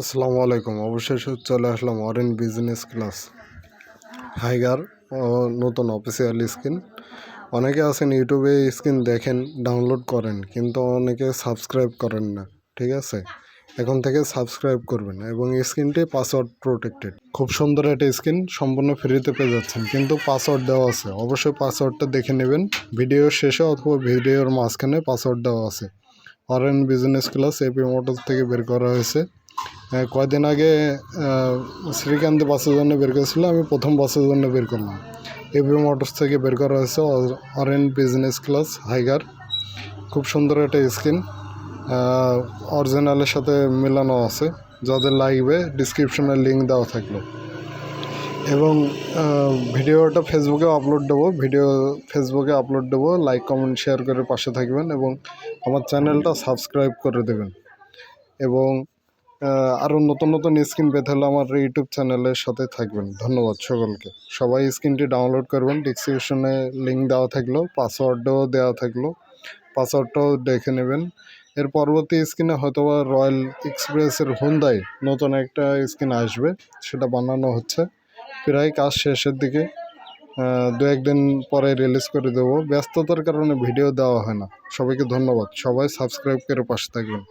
আসসালামু আলাইকুম। অবশেষে চলে আসলাম অরেন বিজনেস ক্লাস হাইগার নতুন অফিসিয়াল স্ক্রিন অনেকে আছেন ইউটিউবে স্ক্রিন দেখেন ডাউনলোড করেন, কিন্তু অনেকে সাবস্ক্রাইব করেন না, ঠিক আছে? এখন থেকে সাবস্ক্রাইব করবেন এবং স্ক্রিনটি পাসওয়ার্ড প্রোটেক্টেড খুব সুন্দর একটা স্ক্রিন সম্পূর্ণ ফ্রিতে পেয়ে যাচ্ছেন, কিন্তু পাসওয়ার্ড দেওয়া আছে। অবশ্যই পাসওয়ার্ডটা দেখে নেবেন। ভিডিও শেষে অথবা ভিডিওর মাঝখানে পাসওয়ার্ড দেওয়া আছে। অরেন বিজনেস ক্লাস এপি মোটর থেকে বের করা হয়েছে। হ্যাঁ, কয়দিন আগে শ্রীকান্ত বাসের জন্য বের করেছিল আমি প্রথম বাসের জন্য বের করলাম। এপি মোটরস থেকে বের করা হয়েছে অরেন বিজনেস ক্লাস হাইগার খুব সুন্দর একটা স্ক্রিন অরিজিনালের সাথে মেলানো আছে যাদের লাগবে ডিসক্রিপশনে লিঙ্ক দেওয়া থাকল। এবং ভিডিওটা ফেসবুকে আপলোড দেবো ভিডিও ফেসবুকে আপলোড দেবো লাইক কমেন্ট শেয়ার করে পাশে থাকবেন এবং আমার চ্যানেলটা সাবস্ক্রাইব করে দেবেন। এবং আরও নতুন নতুন স্ক্রিন পেতে হলে আমার ইউটিউব চ্যানেলের সাথে থাকবেন। ধন্যবাদ সকলকে। সবাই স্ক্রিনটি ডাউনলোড করবেন। ডিসক্রিপশনে লিঙ্ক দেওয়া থাকল পাসওয়ার্ডও দেওয়া থাকল। পাসওয়ার্ডটাও দেখে নেবেন। এর পরবর্তী স্ক্রিনে হয়তোবা রয়্যাল এক্সপ্রেসের হুন্দাই নতুন একটা স্ক্রিন আসবে, সেটা বানানো হচ্ছে। প্রায় কাজ শেষের দিকে দু একদিন পরে রিলিজ করে দেবো। ব্যস্ততার কারণে ভিডিও দেওয়া হয় না। সবাইকে ধন্যবাদ। সবাই সাবস্ক্রাইব করে পাশে থাকবেন।